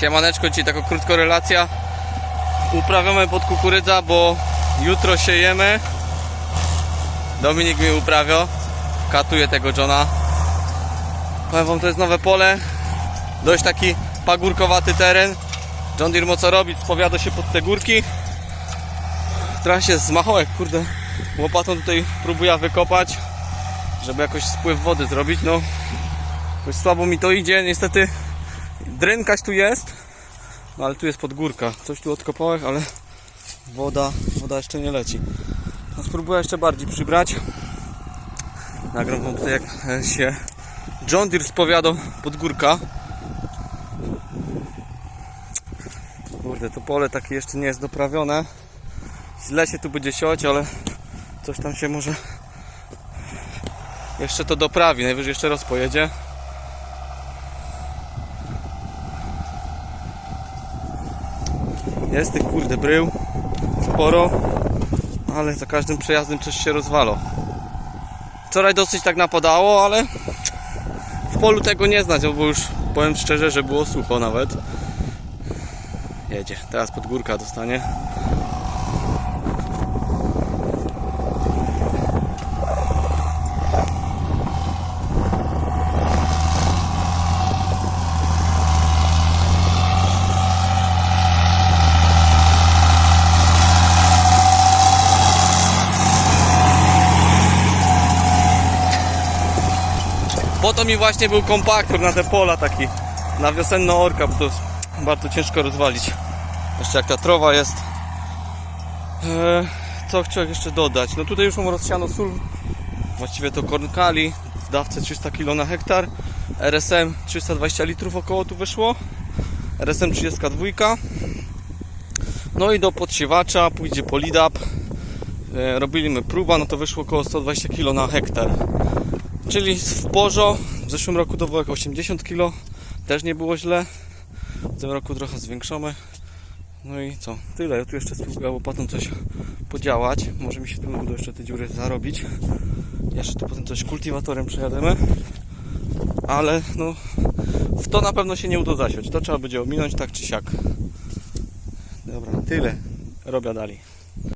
Siemaneczko, dzisiaj taka krótka relacja. Uprawiamy pod kukurydza, bo jutro siejemy. Dominik mi uprawia. Katuje tego Johna. Powiem wam, to jest nowe pole. Dość taki pagórkowaty teren. John Deere co robić, spowiada się pod te górki. Teraz się zmachołek, kurde, łopatą tutaj próbuję wykopać, żeby jakoś spływ wody zrobić. No, jakoś słabo mi to idzie, niestety Drynkaś tu jest, no ale tu jest podgórka. Coś tu odkopałeś, ale woda, woda jeszcze nie leci. No spróbuję jeszcze bardziej przybrać. Nagram wam tutaj jak e, się John Deere spowiadał podgórka. Kurde, to pole takie jeszcze nie jest doprawione. Źle się tu będzie siać, ale coś tam się może jeszcze to doprawi. Najwyżej jeszcze raz Jest tych kurde brył sporo, ale za każdym przejazdem coś się rozwalo. Wczoraj dosyć tak napadało, ale w polu tego nie znać, bo już powiem szczerze, że było sucho nawet. Jedzie, teraz pod górka dostanie. Po to mi właśnie był kompaktor na te pola taki na wiosenną orka, bo to jest bardzo ciężko rozwalić. Jeszcze jak ta trowa jest. Eee, co chciałem jeszcze dodać? No tutaj już mam rozsiano sól. Właściwie to kornkali w dawce 300 kg na hektar. RSM 320 litrów około tu wyszło. RSM 32. No i do podsiewacza pójdzie polidap. E, robiliśmy próba, no to wyszło około 120 kg na hektar. Czyli w Porzo w zeszłym roku to było jak 80 kg, też nie było źle. W tym roku trochę zwiększamy. No i co? Tyle. Ja tu jeszcze spróbuję łopatą coś podziałać. Może mi się tu uda jeszcze te dziury zarobić. Jeszcze tu potem coś kultywatorem przejadziemy. Ale no w to na pewno się nie uda zasiąść. To trzeba będzie ominąć tak czy siak. Dobra, tyle. Robię dalej.